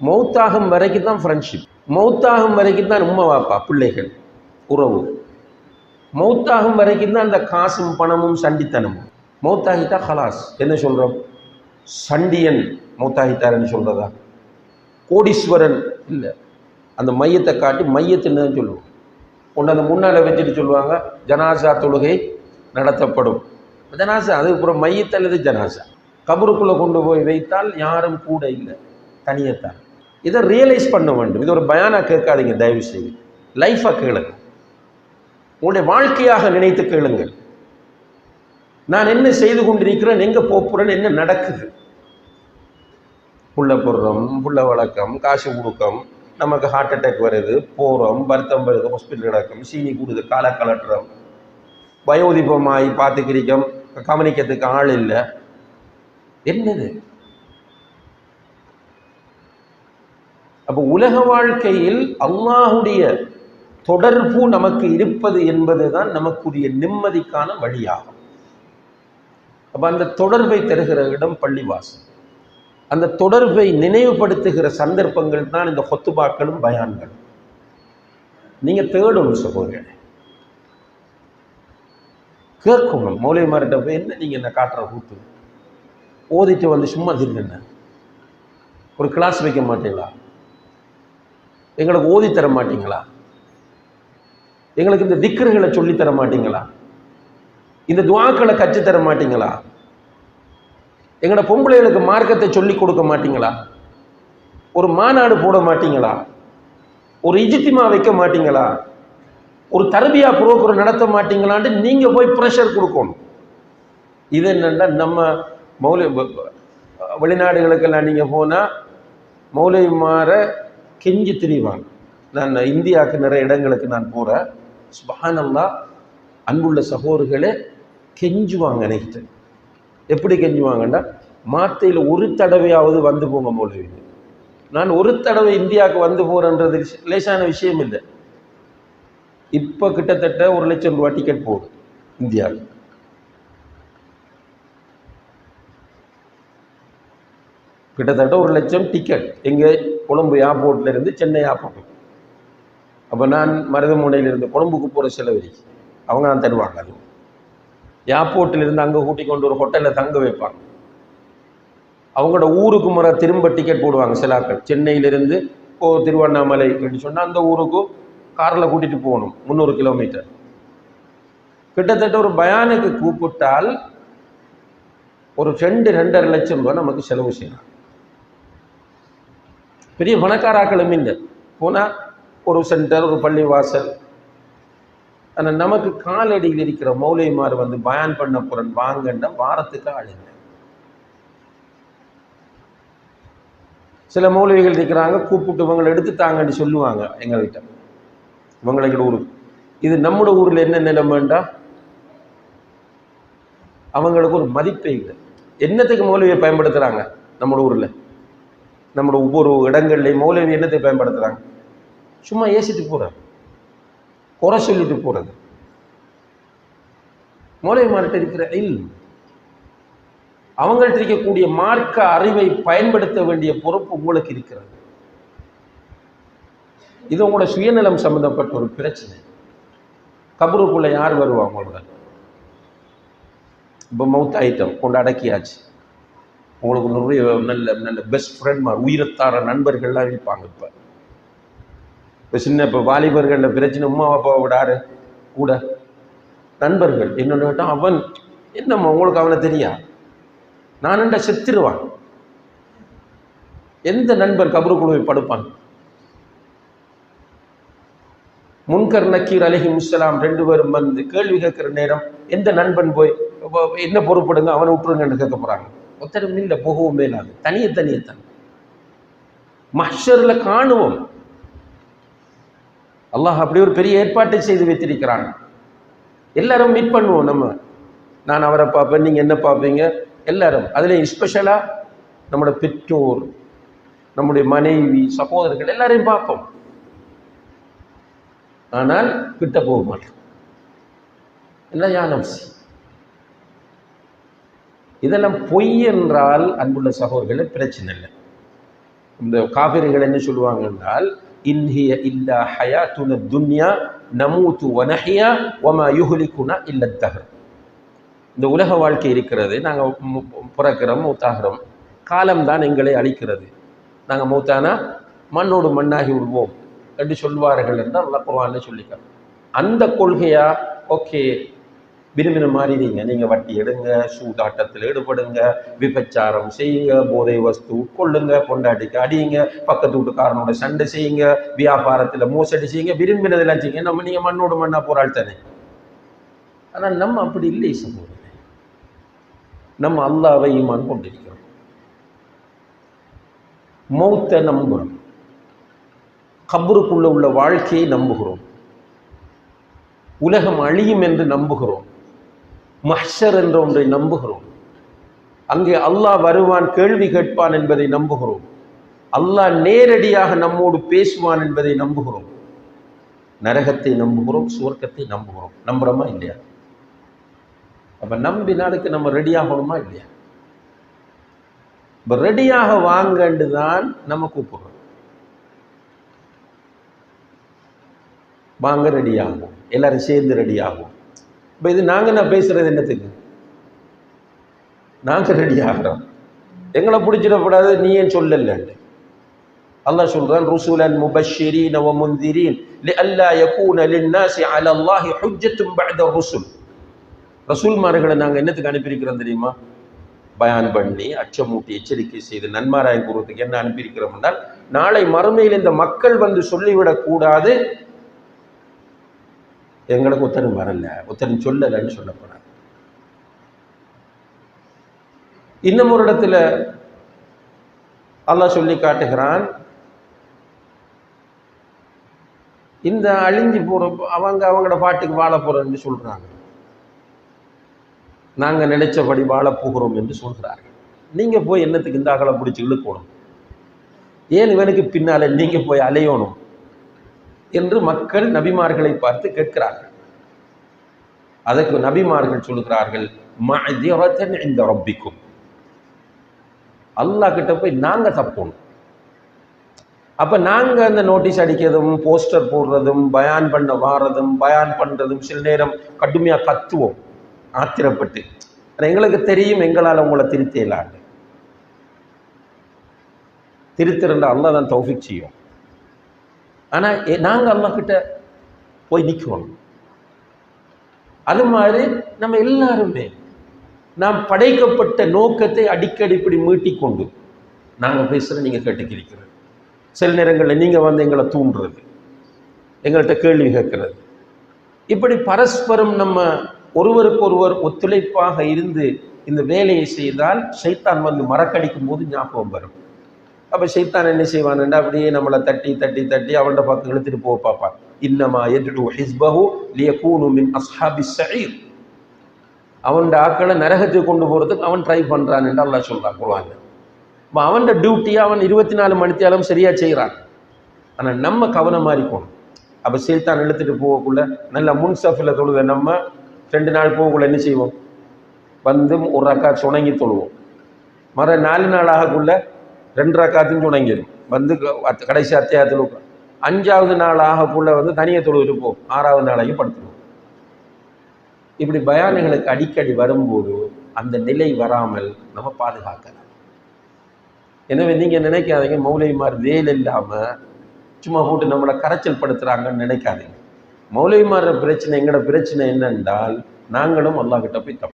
மௌத்தாகும் வரைக்கும் தான் ஃப்ரெண்ட்ஷிப் மௌத்தாகும் வரைக்கும் தான் உம்மா வாப்பா பிள்ளைகள் உறவு. மௌத்தாகும் வரைக்கும் தான் அந்த காசும் பணமும் சண்டித்தனமும். மௌத்தாகிட்டா ஹலாஸ் என்ன சொல்கிறோம் சண்டியன் மௌத்தாகிட்டாருன்னு சொல்கிறதா கோடீஸ்வரன் இல்லை. அந்த மையத்தை காட்டி மையத்துன்னு தான் சொல்லுவோம். ஒன்று அந்த முன்னால் வச்சுட்டு சொல்லுவாங்க ஜனாசா தொழுகை நடத்தப்படும். ஜனாசா அதுக்கப்புறம் மையத்தல்லது அல்லது ஜனாசா? கபருக்குள்ளே கொண்டு போய் வைத்தால் யாரும் கூட இல்லை. தனியத்தான். இதை ரியலைஸ் பண்ண வேண்டும். இது ஒரு பயானாக கேட்காதீங்க தயவு செய்து லைஃபை கேளுங்க. உங்களுடைய வாழ்க்கையாக நினைத்து கேளுங்கள். நான் என்ன செய்து கொண்டிருக்கிறேன் எங்கே போகிறேன்னு என்ன நடக்குது? புள்ள போடுறோம் புள்ள வழக்கம் காசு கொடுக்கம் நமக்கு ஹார்ட் அட்டாக் வருது போகிறோம் வருத்தம் வருது ஹாஸ்பிட்டல் நடக்கும் சீனி கூடுது காலை கலட்டுறோம் வயோதிபமாகி பார்த்துக்கிறீக்கம் கவனிக்கிறதுக்கு ஆள் இல்லை. என்னது? அப்போ உலக வாழ்க்கையில் அல்லாஹுடைய தொடர்பு நமக்கு இருப்பது என்பது தான் நமக்குரிய நிம்மதிக்கான வழியாகும். அப்போ அந்த தொடர்பை தருகிற இடம் பள்ளிவாசல். அந்த தொடர்பை நினைவுபடுத்துகிற சந்தர்ப்பங்கள் தான் இந்த கொத்துபாக்களும் பயான்களும் நீங்கள் தேடும் சகோதரர்களே கேட்கணும் மௌலியமார்கிட்ட போய் என்ன நீங்கள் என்ன காட்டுற கூத்து? ஓதிட்டு வந்து சும்மா தின்னு ஒரு கிளாஸ் வைக்க மாட்டீங்களா? எங்களுக்கு ஓதி தர மாட்டீங்களா எங்களுக்கு இந்த திக்கர்களை சொல்லித் தர மாட்டீங்களா இந்த துவாக்களை கற்றுத் தர மாட்டீங்களா எங்களோட பொம்பளைகளுக்கு மார்க்கத்தை சொல்லி கொடுக்க மாட்டீங்களா ஒரு மாநாடு போட மாட்டீங்களா ஒரு இஜித்திமா வைக்க மாட்டீங்களா ஒரு தரபியா புரோக்கர் நடத்த மாட்டீங்களான்னு நீங்கள் போய் ப்ரெஷர் கொடுக்கணும் இது என்னென்னா நம்ம மௌலி வெளிநாடுகளுக்கெல்லாம் நீங்கள் போனால் மௌலிமார கெஞ்சி திரிவாங்க. நான் இந்தியாவுக்கு நிறைய இடங்களுக்கு நான் போகிறேன் சுபஹானல்லா அன்புள்ள சகோதரர்களே கெஞ்சுவாங்க நினைக்கிட்டு எப்படி கெஞ்சுவாங்கன்னா மாத்தையில் ஒரு தடவையாவது வந்து போங்க மௌலவி நான் ஒரு தடவை இந்தியாவுக்கு வந்து போகிறேன்றது லேசான விஷயம் இல்லை. இப்போ கிட்டத்தட்ட ஒரு லட்சம் ரூபா டிக்கெட் போகுது இந்தியாவுக்கு. கிட்டத்தட்ட ஒரு லட்சம் டிக்கெட் எங்கே கொழும்பு ஏர்போர்ட்லேருந்து சென்னை ஏர்போர்ட் அப்போ நான் மருதமுனையிலிருந்து கொழும்புக்கு போகிற செலவரி அவங்க தான் தருவாங்க அது. ஏர்போர்ட்டில் இருந்து அங்கே கூட்டி கொண்டு ஒரு ஹோட்டலில் தங்க வைப்பாங்க. அவங்களோட ஊருக்கு முறை திரும்ப டிக்கெட் போடுவாங்க சிலாக்கள். சென்னையிலிருந்து இப்போ திருவண்ணாமலை அப்படின்னு சொன்னால் அந்த ஊருக்கு காரில் கூட்டிகிட்டு போகணும். முந்நூறு கிலோமீட்டர் கிட்டத்தட்ட ஒரு பயானுக்கு கூப்பிட்டால் ஒரு ரெண்டு ரெண்டரை லட்சம் ரூபா நமக்கு செலவு செய்யலாம். பெரிய பணக்காராக்களும் இல்லை. போனால் ஒரு சென்டர் ஒரு பள்ளிவாசல். ஆனால் நமக்கு காலடியில் இருக்கிற மௌலிமார் வந்து பயன் பண்ண புறன் வாங்கண்ட வாரத்துக்கு ஆளுங்க சில மௌலவிகள் இருக்கிறாங்க கூப்பிட்டு இவங்களை எடுத்துட்டாங்கன்னு சொல்லுவாங்க எங்கள்கிட்ட. இவங்களை ஊருக்கு. இது நம்மளோட ஊரில் என்ன நிலைமைண்டா அவங்களுக்கு ஒரு மதிப்பே இல்லை. என்னத்துக்கு மௌலவியை பயன்படுத்துகிறாங்க நம்மளோட ஊரில்? நம்மளோட ஒவ்வொரு இடங்கள்லையும் மௌலவி என்னத்தை பயன்படுத்துகிறாங்க சும்மா ஏசிட்டு போகிறாங்க குறை சொல்லிட்டு போகிறது மௌலவிமார்கிட்ட இருக்கிற இல் அவங்கள்ட்ட இருக்கக்கூடிய மார்க்க அறிவை பயன்படுத்த வேண்டிய பொறுப்பு உங்களுக்கு இருக்கிறது. இது உங்களோட சுயநலம் சம்பந்தப்பட்ட ஒரு பிரச்சனை. கபருக்குள்ளே யார் வருவாங்க உங்களோட இப்போ மவுத் ஐட்டம் கொண்டு அடக்கியாச்சு உங்களுக்கு நிறைய நல்ல நல்ல பெஸ்ட் ஃப்ரெண்ட் மாதிரி உயிரத்தார நண்பர்கள்லாம் இருப்பாங்க இப்போ. இப்போ சின்ன இப்போ வாலிபர்களில் பிரச்சனை உமா அப்பாவை விடாரு கூட. நண்பர்கள் என்னென்ன கேட்டால் அவன் என்னம்மா உங்களுக்கு அவனை தெரியா? நானண்டா செத்துருவான்? எந்த நண்பர் கபருக்குழுவை படுப்பான்? முன்கர் நக்கீர் அலஹி முஸ்லாம் ரெண்டு பேரும் வந்து கேள்வி கேட்குற நேரம் எந்த நண்பன் போய் என்ன பொறுப்படுங்க அவனை விட்டுருங்கன்னு கேட்க போகிறாங்க ஒத்தரும் இல்லை போகவும் மேலாது தனியே தனியே தான். மஹ்ஷரில் காணுவோம். அல்லாஹ் அப்படி ஒரு பெரிய ஏற்பாட்டை செய்து வைத்திருக்கிறான். எல்லாரும் மீட் பண்ணுவோம் நம்ம. நான் அவரை பார்ப்பேன் நீங்கள் என்ன பார்ப்பீங்க? எல்லாரும். அதில் ஸ்பெஷலாக நம்மளோட பெற்றோர் நம்முடைய மனைவி சகோதரர்கள் எல்லாரையும் பார்ப்போம். ஆனால் கிட்ட போக மாட்டோம். எல்லாம் யானம்சி இதெல்லாம் பொய் என்றால் அன்புள்ள சகோதரர்களை பிரச்சனை இல்லை. இந்த காவிரிகள் என்ன சொல்லுவாங்க என்றால் இன்ஹிய இல்லா ஹயாத்துன துன்யா நமூத்து வனஹியா வமா யுஹ்லிகுனா இல்ல தஹர். இந்த உலக வாழ்க்கை இருக்கிறது. நாங்கள் பிறக்கிறோம் மூத்தாகிறோம். காலம்தான் எங்களை அழிக்கிறது. நாங்கள் மூத்தானா? மண்ணோடு மண்ணாகி விடுவோம் என்று சொல்வார்கள் என்று அல்லா குர்ஆன்ல சொல்லிக்கிறோம் அந்த கொள்கையா? ஓகே. விரும்பின மாறிடுங்க நீங்கள் வட்டி எடுங்க சூதாட்டத்தில் ஈடுபடுங்க விபச்சாரம் செய்யுங்க போதை வஸ்து உட்கொள்ளுங்க பொண்டாட்டிக்கு அடியுங்க பக்கத்து வீட்டுக்காரனோட சண்டை செய்யுங்க வியாபாரத்தில் மோசடி செய்யுங்க விரும்பினதெல்லாம் செய்யுங்க. நம்ம நீங்கள் மண்ணோடு மண்ணா போராள் தானே. ஆனால் நம்ம அப்படி இல்லை சமூகம் நம்ம அல்லாவை ஈமான் கொண்டிருக்கிறோம். மௌத்தை நம்புகிறோம். கபருக்குள்ள உள்ள வாழ்க்கையை நம்புகிறோம். உலகம் அழியும் என்று நம்புகிறோம். மஹ்ஷர் என்ற ஒன்றை நம்புகிறோம். அங்கே அல்லாஹ் வருவான் கேள்வி கேட்பான் என்பதை நம்புகிறோம். அல்லாஹ் நேரடியாக நம்மோடு பேசுவான் என்பதை நம்புகிறோம். நரகத்தை நம்புகிறோம் சுவர்க்கத்தை நம்புகிறோம். நம்புகிறோமா இல்லையா? அப்போ நம்பி நாளுக்கு நம்ம ரெடியாகணுமா இல்லையா? இப்போ ரெடியாக வாங்கண்டு தான் நம்ம கூப்பிடுறோம். வாங்க ரெடியாகும் எல்லாரும் சேர்ந்து ரெடியாகும் இப்போ இது நாங்கள் நான் பேசுகிறது என்னத்துக்கு? நாங்கள் ரெடி ஆகிறோம் எங்களை பிடிச்சிடக்கூடாது நீ ஏன் சொல்லல அல்லாஹ் சொல்கிறான் ருசூலன் முபஷிரீன் வ முந்திரீன் லிஅல்லா யகூன லின்னாசி அல அல்லாஹி ஹுஜ்ஜத்தும் பஅத ருசுல். ரசூல்மார்களை நாங்கள் என்னத்துக்கு அனுப்பியிருக்கிறோம் தெரியுமா? பயான் பண்ணி அச்சமூட்டி எச்சரிக்கை செய்து நன்மாராயம் கூறுவதுக்கு என்ன அனுப்பியிருக்கிறோம் என்றால் நாளை மறுமையில் இந்த மக்கள் வந்து சொல்லிவிடக்கூடாது எங்களுக்கு உத்தரவு வரல. உத்தரவு சொல்லலைன்னு சொல்லப்படாது இன்னும் ஒரு இடத்துல அல்லாஹ் சொல்லி காட்டுகிறான். இந்த அழிஞ்சு போற அவங்க அவங்களோட பாட்டுக்கு வாழ போகிறோம்னு சொல்றாங்க. நாங்க நினைச்சபடி வாழ போகிறோம் என்று சொல்கிறார்கள். நீங்க போய் என்னத்துக்கு இந்த அகலை பிடிச்சி இழுக்கணும்? ஏன் இவனுக்கு பின்னால நீங்கள் போய் அலையணும்? என்று மக்கள் நபிமார்களை பார்த்து கேட்கிறார்கள். அதற்கு நபிமார்கள் சொல்லுகிறார்கள் மஅதிரத்தன் இந்த ரப்பிக்கும். அல்லாஹ் கிட்ட போய் நாங்க தப்போணும். அப்ப நாங்க அந்த நோட்டீஸ் அடிக்கிறதும் போஸ்டர் போடுறதும் பயான் பண்ண வாரதும் பயான் பண்றதும் சில நேரம் கடுமையா கத்துவோம். ஆத்திரப்பட்டு. எங்களுக்கு தெரியும் எங்களால் உங்களை திருத்தலாண்டு திருத்திருந்த அல்லா தான் தௌஃபிக் செய்யும். ஆனால் எ- நாங்க போய் நிற்கணும் அது மாதிரி நம்ம எல்லாருமே நாம் படைக்கப்பட்ட நோக்கத்தை அடிக்கடி இப்படி மீட்டிக்கொண்டு நாங்கள் பேசுற நீங்கள் கேட்டுக்கிறீர்கள். சில நேரங்களில் நீங்கள் வந்து எங்களை தூண்டுறது எங்கள்கிட்ட கேள்வி கேட்கறது. இப்படி பரஸ்பரம் நம்ம ஒருவருக்கொருவர் ஒத்துழைப்பாக இருந்து இந்த வேலையை செய்தால் சைத்தான் வந்து மறக்கடிக்கும் போது ஞாபகம் வரும். அப்போ சைத்தான் என்ன செய்வான்டா அப்படியே நம்மளை தட்டி தட்டி தட்டி அவன்கிட்ட பக்கம் இழுத்துட்டு போக பார்ப்பான். இன்னமா எது ஹிஸ்பஹு லியகூனு மின் அஸ்ஹாபி சயீர் அவனோட ஆக்களை நரகத்துக்கு கொண்டு போகிறதுக்கு அவன் ட்ரை பண்ணுறான் என்று அல்லாஹ் சொல்கிறான் குர்ஆன்ல. இப்போ அவன் டியூட்டியை அவன் இருபத்தி நாலு மணித்தியாலும் சரியாக செய்கிறான் ஆனால் நம்ம கவனமாக இருக்கணும் அப்போ சைத்தான் இழுத்துட்டு போகக்குள்ள நல்ல முன் சஃபில் தொழுத நம்ம ரெண்டு நாள் போகக்குள்ள என்ன செய்வோம்? வந்து ஒரு அக்கா சுணங்கி தொழுவோம். மற நாலு நாள் ஆகக்குள்ள ரெண்டு ரக்காத்தையும் துணங்கிடும் வந்து கடைசி அத்தியாயத்தில் உட்கா- அஞ்சாவது நாள் ஆகக்குள்ள வந்து தனியாக தொழுவிட்டு போகும் ஆறாவது நாளையும் படுத்துருவோம். இப்படி பயானுகளுக்கு அடிக்கடி வரும்போது அந்த நிலை வராமல் நம்ம பாதுகாக்கலாம். எனவே நீங்கள் நினைக்காதீங்க மௌலைமார் வேல் இல்லாமல் சும்மா போட்டு நம்மளை கரைச்சல் படுத்துறாங்கன்னு நினைக்காதீங்க. மௌலைமார பிரச்சனை எங்களோட பிரச்சனை என்னென்றால் நாங்களும் அல்லாஹ் கிட்ட போய் தப்பு